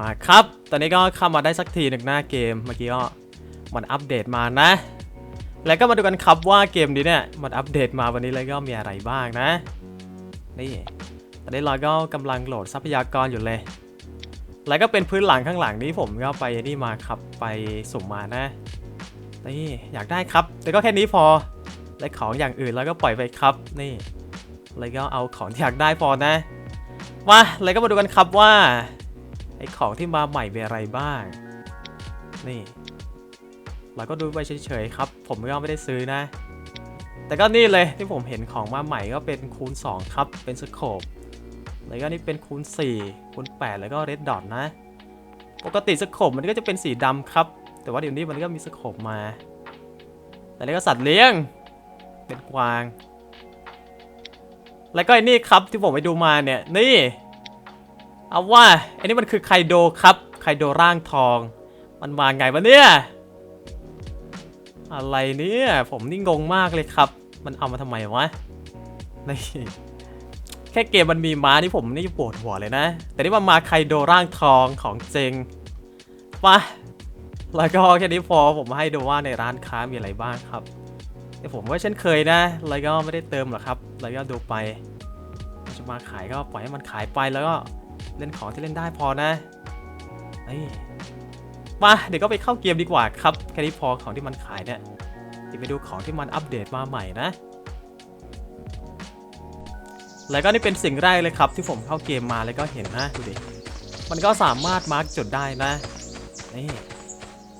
มาครับ ตอนนี้ก็เข้ามาได้สักทีหนึ่งหน้าเกม เมื่อกี้ก็มันอัปเดตมานะ แล้วก็มาดูกันครับว่าเกมนี้เนี่ยมันอัปเดตมาวันนี้แล้วก็มีอะไรบ้างนะ นี่ ตอนนี้เราก็กำลังโหลดทรัพยากรอยู่เลย แล้วก็เป็นพื้นหลังข้างหลังนี้ผมก็ไปนี่มาครับไปสุ่มมานะ นี่อยากได้ครับ แต่ก็แค่นี้พอ และของอย่างอื่นแล้วก็ปล่อยไปครับ นี่ แล้วก็เอาของที่อยากได้พอนะ มา แล้วก็มาดูกันครับว่า ของที่มาใหม่เป็นอะไรบ้าง นี่ เราก็ดูไปเฉยๆครับ ผมก็ไม่ได้ซื้อนะ แต่ก็นี่เลยที่ผมเห็นของมาใหม่ก็เป็นคูณ 2 ครับ เป็นสโคปแล้วก็นี่เป็นคูณ 4 คูณ 8 แล้วก็เรดดอทนะ ปกติสโคปมันก็จะเป็นสีดำครับ แต่ว่าเดี๋ยวนี้มันก็มีสโคปมา แต่นี่ก็สัตว์เลี้ยง เป็นกวาง แล้วก็ไอ้นี่ครับที่ผมไปดูมาเนี่ย นี่ เอาว่าอ้นี่มันคือไคโดครับไคโดร่างทอง มันมาไงวะเนี่ย อะไรเนี่ย ผมนี่งงมากเลยครับ มันเอามาทำไมวะนี่แค่เกมมันมีม้านี่ผมนี่ปวดหัวเลยนะ แต่นี่มันมาไคโดร่างทองของเจงปะแล้วก็แค่นี้พอผมให้ดูว่าในร้านค้ามีอะไรบ้างครับแต่ผมก็เช่นเคยนะแล้วก็ไม่ได้เติมหรอกครับแล้วก็ดูไปจะมาขายก็ปล่อยให้มันขายไปแล้วก็ เล่นของที่เล่นได้พอนะเฮ้ยมาเดี๋ยวก็ไปเข้าเกมดีกว่าครับ แค่นี้พอของที่มันขายเนี่ยจะไปดูของที่มันอัปเดตมาใหม่นะ แล้วก็นี่เป็นสิ่งแรกเลยครับ ที่ผมเข้าเกมมาแล้วก็เห็นนะดูดิ มันก็สามารถมาร์กจุดได้นะ นี่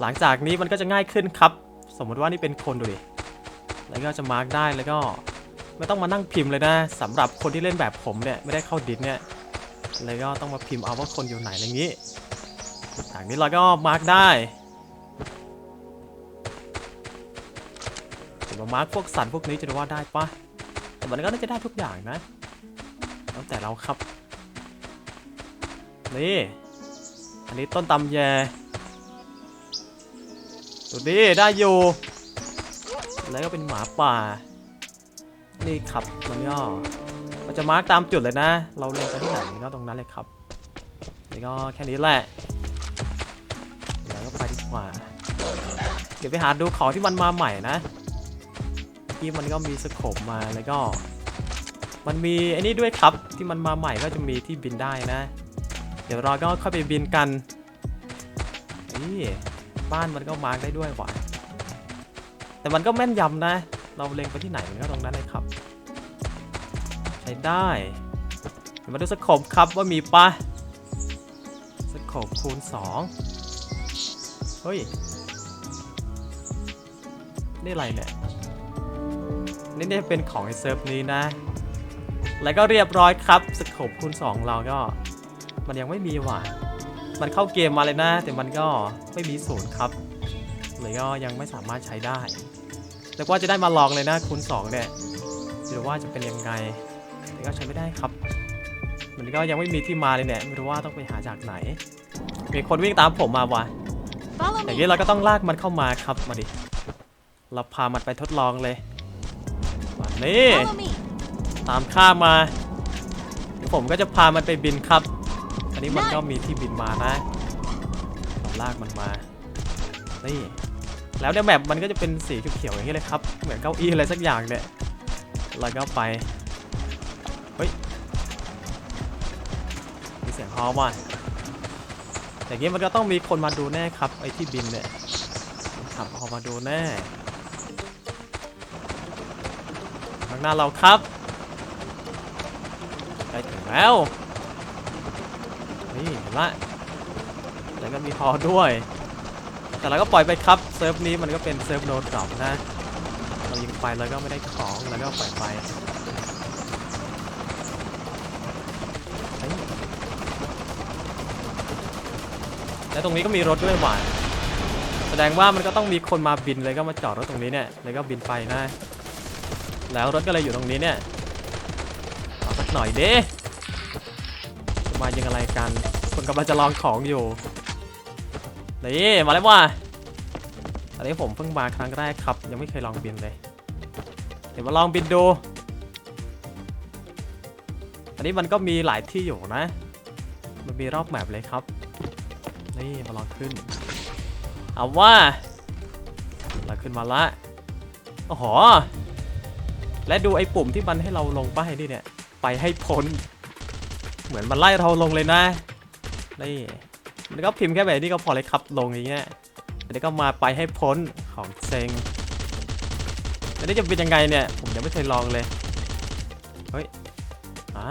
หลังจากนี้มันก็จะง่ายขึ้นครับ สมมติว่านี่เป็นคนดูดิ แล้วก็จะมาร์กได้แล้วก็ไม่ต้องมานั่งพิมพ์เลยนะสำหรับคนที่เล่นแบบผมเนี่ยไม่ได้เข้าดิสเนี่ย แล้วก็ต้องมาพิมพ์เอาว่าคนอยู่ไหนอะไรอย่างนี้จากนี้เราก็มาร์กได้มามาร์กพวกสัตว์พวกนี้จะว่าได้ปะแต่มันก็น่าจะได้ทุกอย่างนะแล้วแต่เราครับ นี่ อันนี้ต้นตำแยดูดิได้อยู่ แล้วก็เป็นหมาป่า นี่ครับมันก็ มันจะมาร์กตามจุดเลยนะ เราเลงไปที่ไหนก็ตรงนั้นเลยครับนี่ก็แค่นี้แหละแล้วก็ไปดีกว่า เดี๋ยวไปหาดูของที่มันมาใหม่นะเมื่มันก็มีสโคปมาแล้วก็ มันมีไอ้นี่ด้วยครับที่มันมาใหม่ก็จะมีที่บินได้นะ เดี๋ยวเราก็เข้าไปบินกันนี่บ้านมันก็มาร์กได้ด้วยว่ะแต่มันก็แม่นยำนะ เราเล็งไปที่ไหนมันก็ตรงนั้นเลยครับ ช้ได้มาดูสโคปครับว่ามีปะสโคปคูณ 2 เฮ้ย นี่อะไรเนี่ย นี่เนี่ยเป็นของไอเซิร์ฟนี้นะ แล้วก็เรียบร้อยครับสโคปคูณ 2 เราก็ มันยังไม่มีว่ะ มันเข้าเกมมาเลยนะ แต่มันก็ไม่มีศูนย์ครับเลยก็ยังไม่สามารถใช้ได้แต่ว่าจะได้มาลองเลยนะคูณ 2 เนี่ยหรือว่าจะเป็นยังไง แต่ก็ใช้ไม่ได้ครับ มันก็ยังไม่มีที่มาเลยเนี่ย ไม่รู้ว่าต้องไปหาจากไหน มีคนวิ่งตามผมมาวะ Follow อย่าง me. นี้เราก็ต้องลากมันเข้ามาครับ มาดิ เราพามันไปทดลองเลยมานี่ Follow me. ตามข้ามมาเดี๋ยวผมก็จะพามันไปบินครับ อันนี้มันก็มีที่บินมานะเราลากมันมา นี่ แล้วในแมปมันก็จะเป็นสีเขียวๆอย่างนี้เลยครับ เหมือนเก้าอี้อะไรสักอย่างเนี่ย แล้วก็ไป เฮ้ย มีเสียงฮอว่ะอย่างนี้มันก็ต้องมีคนมาดูแน่ครับ ไอ้ที่บินเนี่ยขับออกมาดูแน่ข้างหน้าเราครับใกล้ถึงแล้ว นี่เห็นละแล้วก็มีฮอด้วย แต่เราก็ปล่อยไปครับเซิร์ฟนี้มันก็เป็นเซิร์ฟโนดดรอปนะ เรายิงไปแล้วก็ไม่ได้ของแล้วก็ปล่อยไป แล้วตรงนี้ก็มีรถด้วยหว่าแสดงว่ามันก็ต้องมีคนมาบินเลยก็มาจอดรถตรงนี้เนี่ยแล้วก็บินไปนะ แล้วรถก็เลยอยู่ตรงนี้เนี่ยเอาสักหน่อยเดิจะมายิงอะไรกัน คนกำลังจะลองของอยู่นี่มาแล้วว่าอันนี้ผมเพิ่งมาครั้งแรกครับ ยังไม่เคยลองบินเลย เดี๋ยวมาลองบินดู อันนี้มันก็มีหลายที่อยู่นะ มันมีรอบแมปเลยครับ นี่มาลองขึ้น เอาว่าเราขึ้นมาละโอ้โหและดูไอ้ปุ่มที่มันให้เราลงไปนี่เนี่ย ไปให้พ้น เหมือนมันไล่เราลงเลยนะนี่มันก็พิมพ์แค่แบบนี้ก็พอเลยครับลงอย่างเงี้ยอันนี้ก็มาไปให้พ้นของเซ็งอันนี้จะเป็นยังไงเนี่ย ผมยังไม่เคยลองเลย เฮ้ย อ่า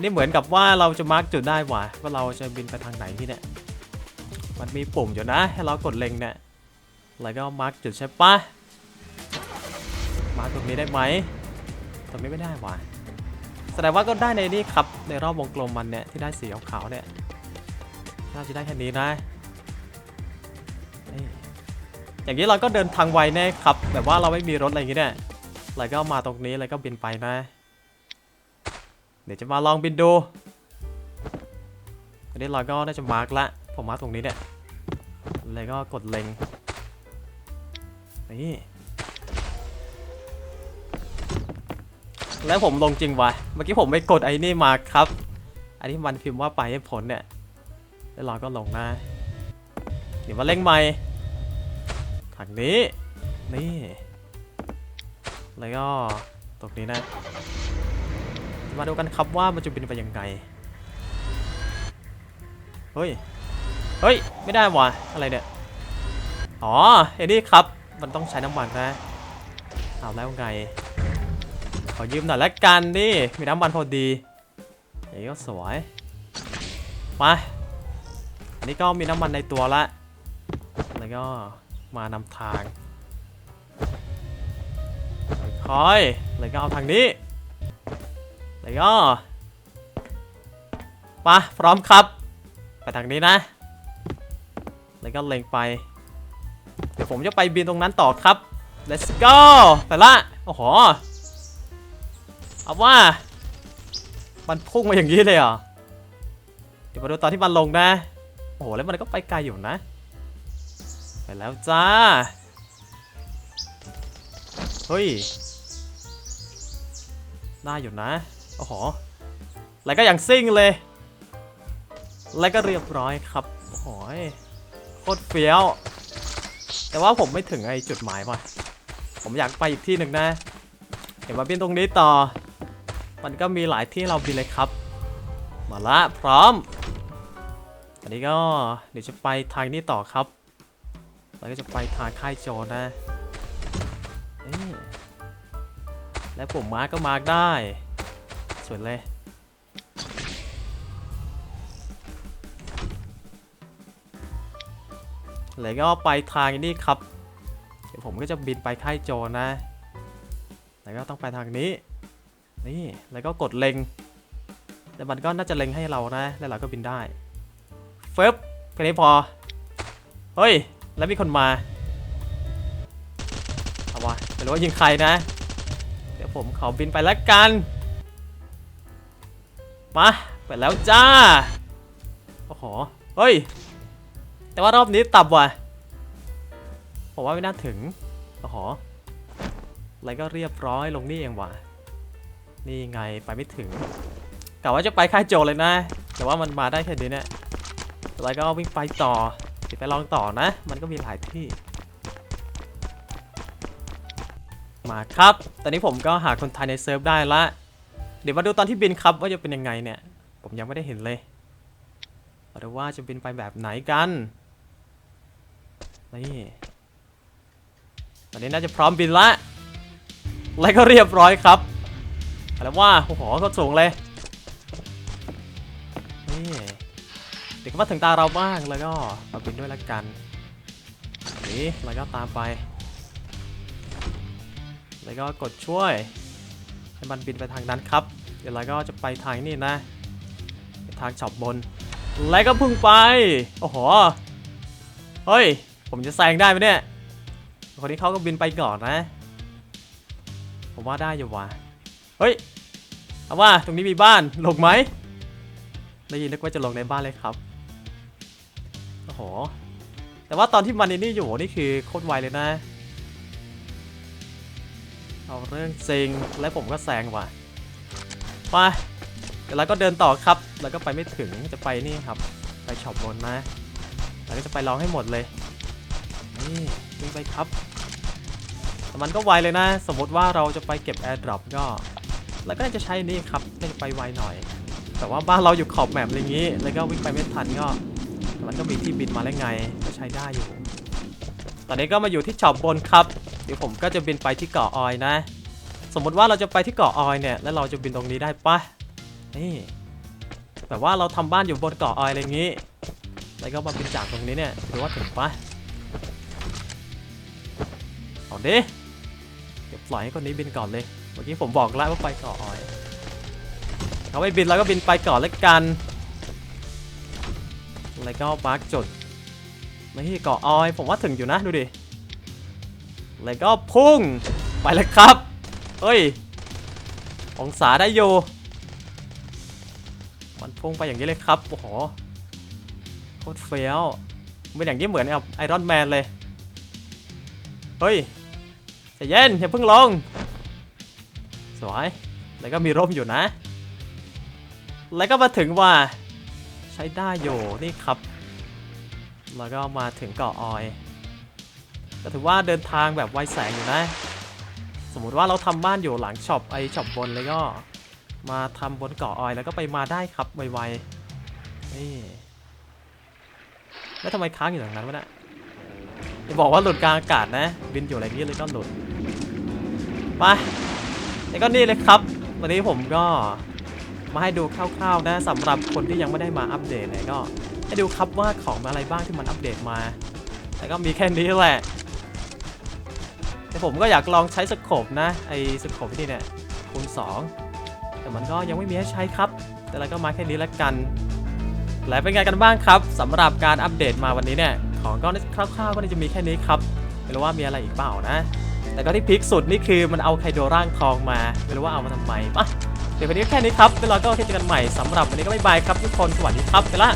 นี่เหมือนกับว่าเราจะมาร์กจุดได้ว่ะว่าเราจะบินไปทางไหนที่เนี่ย มันมีปุ่มอยู่นะให้เรากดเล็งเนี่ยแล้วก็มาร์กจุดใช่ปะมาร์กตรงนี้ได้ไหมตรงนี้ไม่ได้ว่ะแสดงว่าก็ได้ในนี่ครับในรอบวงกลมมันเนี่ยที่ได้สีขาวๆเนี่ยน่าจะได้แค่นี้นะอย่างนี้เราก็เดินทางไวแน่ครับแบบว่าเราไม่มีรถอะไรอย่างงี้เนี่ยแล้วก็มาตรงนี้แล้วก็บินไปนะ เดี๋ยวจะมาลองบินดูอันนี้เราก็น่าจะมาร์กละ ผมมาร์กตรงนี้เนี่ยแล้วก็กดเล็ง นี่ แล้วผมลงจริงวะ เมื่อกี้ผมไม่กดไอ้นี่มาครับ อันนี้มันพิมพ์ว่าไปให้ผลเนี่ย แล้วเราก็ลงนะเดี๋ยวมาเร่งใหม่ทางนี้ นี่ แล้วก็ตรงนี้นะ มาดูกันครับว่ามันจะบินไปยังไง เฮ้ย เฮ้ย ไม่ได้ว่ะ อะไรเนี่ย อ๋อเอ็นี่ครับ มันต้องใช้น้ำมันนะเอาแล้วไง ขอยืมหน่อยละกันดิมีน้ำมันพอดีนี่ก็สวย มาอันนี้ก็มีน้ำมันในตัวละ แล้วก็มานำทางค่อยแล้วก็เอาทางนี้ แล้วก็มาพร้อมครับ ไปทางนี้นะ แล้วก็เล็งไป เดี๋ยวผมจะไปบินตรงนั้นต่อครับ let's go ไปละ โอ้โห เอาว่า มันพุ่งมาอย่างนี้เลยเหรอ เดี๋ยวมาดูตอนที่มันลงนะ โอ้โห แล้วมันก็ไปไกลอยู่นะ ไปแล้วจ้า เฮ้ย ได้อยู่นะ โอ้โห แล้วก็อย่างซิ่งเลย แล้วก็เรียบร้อยครับ โอ้โห โคตรเฟี้ยว แต่ว่าผมไม่ถึงไอ้จุดหมายว่ะ ผมอยากไปอีกที่หนึ่งนะ เดี๋ยวมาบินตรงนี้ต่อ มันก็มีหลายที่เราบินเลยครับ มาละพร้อม อันนี้ก็เดี๋ยวจะไปทางนี้ต่อครับแล้วก็จะไปทางค่ายโจนะ และผมมาร์กก็มาร์กได้ สวยเลย แล้วก็ไปทางนี้ครับ เดี๋ยวผมก็จะบินไปค่ายโจรนะ แล้วก็ต้องไปทางนี้ นี่ แล้วก็กดเล็ง แต่มันก็น่าจะเล็งให้เรานะ แล้วเราก็บินได้เฟิบแค่นี้พอ เฮ้ย แล้วมีคนมาเอาวะไม่รู้ว่ายิงใครนะ เดี๋ยวผมขอบินไปแล้วกัน มาไปแล้วจ้า โอ้โห เฮ้ย แต่ว่ารอบนี้ต่ำว่ะ ผมว่าไม่น่าถึง โอ้โห อะไรก็เรียบร้อยลงนี่เองว่ะ นี่ไงไปไม่ถึงกะว่าจะไปค่ายโจรเลยนะ แต่ว่ามันมาได้แค่นี้เนี่ยแล้วก็วิ่งไปต่อเดี๋ยวไปลองต่อนะ มันก็มีหลายที่ มาครับ ตอนนี้ผมก็หาคนไทยในเซิร์ฟได้ละ เดี๋ยวมาดูตอนที่บินครับว่าจะเป็นยังไงเนี่ย ผมยังไม่ได้เห็นเลยมาดูว่าจะบินไปแบบไหนกัน นี่ ตอนนี้น่าจะพร้อมบินละ แล้วก็เรียบร้อยครับอะไรว่าโอ้โหก็สูงเลย นี่เดี๋ยวก็มาถึงตาเราบ้างแล้วก็มาบินด้วยละกัน นี่แล้วก็ตามไป แล้วก็กดช่วย ให้มันบินไปทางนั้นครับ เดี๋ยวเราก็จะไปทางนี้นะ ทางช็อปบน แล้วก็พุ่งไป โอ้โห เฮ้ย ผมจะแซงได้ไหมเนี่ย คนนี้เขาก็บินไปก่อนนะ ผมว่าได้อยู่ว่ะ เฮ้ย เอาว่าตรงนี้มีบ้านลงไหม ได้ยินนึกว่าจะลงในบ้านเลยครับ โอ้โห แต่ว่าตอนที่มันนี่อยู่นี่คือโคตรไวเลยนะ เอาเรื่องจริงและผมก็แซงว่ะไปเดี๋ยวเราก็เดินต่อครับแล้วก็ไปไม่ถึงจะไปนี่ครับ ไปช็อปบนนะแล้วก็จะไปลองให้หมดเลยนี่วิ่งไปครับแต่มันก็ไวเลยนะ สมมติว่าเราจะไปเก็บ airdrop ก็แล้วก็จะใช้นี่ครับก็จะไปไวหน่อย แต่ว่าบ้านเราอยู่ขอบแมปอะไรอย่างนี้ แล้วก็วิ่งไปไม่ทันก็มันก็มีที่บินมาแล้วไงก็ใช้ได้อยู่ ตอนนี้ก็มาอยู่ที่ช็อปบนครับ เดี๋ยวผมก็จะบินไปที่เกาะออยนะ สมมติว่าเราจะไปที่เกาะออยเนี่ย แล้วเราจะบินตรงนี้ได้ปะนี่แบบว่าเราทำบ้านอยู่บนเกาะออยอะไรอย่างนี้ แล้วก็มาบินจากตรงนี้เนี่ยถือว่าถึงปะเอาดิเดี๋ยวปล่อยให้คนนี้บินก่อนเลย เมื่อกี้ผมบอกแล้วว่าไปเกาะออยเขาไม่บินเราก็บินไปก่อนแล้วกัน แล้วก็มาร์กจุดนี่เกาะออย ผมว่าถึงอยู่นะดูดิ แล้วก็พุ่งไปเลยครับเฮ้ย องศาได้อยู่ มันพุ่งไปอย่างนี้เลยครับ โอ้โห โคตรเฟี้ยวเป็นอย่างนี้เหมือนกับไอรอนแมนเลย เฮ้ยใจเย็นอย่าเพิ่งลง สวย แล้วก็มีร่มอยู่นะ แล้วก็มาถึงว่า ใช้ได้อยู่นี่ครับ แล้วก็มาถึงเกาะออย ก็ถือว่าเดินทางแบบไวแสงอยู่นะ สมมุติว่าเราทำบ้านอยู่หลังช็อปไอช็อปบนเลยก็ มาทำบนเกาะออยแล้วก็ไปมาได้ครับไวๆนี่แล้วทำไมค้างอยู่ตรงนั้นวะเนี่ยจะบอกว่าหลุดกลางอากาศนะ บินอยู่อะไรนี้เลยก็หลุดไปแล้วก็นี่เลยครับ วันนี้ผมก็มาให้ดูคร่าวๆนะสำหรับคนที่ยังไม่ได้มาอัปเดตเนี่ยก็ ให้ดูครับว่าของอะไรบ้างที่มันอัปเดตมา แต่ก็มีแค่นี้แหละ แต่ผมก็อยากลองใช้สโคปนะไอ้สโคปที่เนี่ยคูณ2แต่มันก็ยังไม่มีให้ใช้ครับ แต่เราก็มาแค่นี้แล้วกันและเป็นไงกันบ้างครับสำหรับการอัปเดตมาวันนี้เนี่ยของก็คร่าวๆก็จะมีแค่นี้ครับไม่รู้ว่ามีอะไรอีกเปล่านะ แต่ก็ที่พีคสุดนี่คือมันเอาไคโดร่างทองมาไม่รู้ว่าเอามาทำไมปะเดี๋ยววันนี้ก็แค่นี้ครับเดี๋ยวเราก็เจอกันใหม่สำหรับวันนี้ก็บ๊ายบายครับทุกคนสวัสดีครับไปละ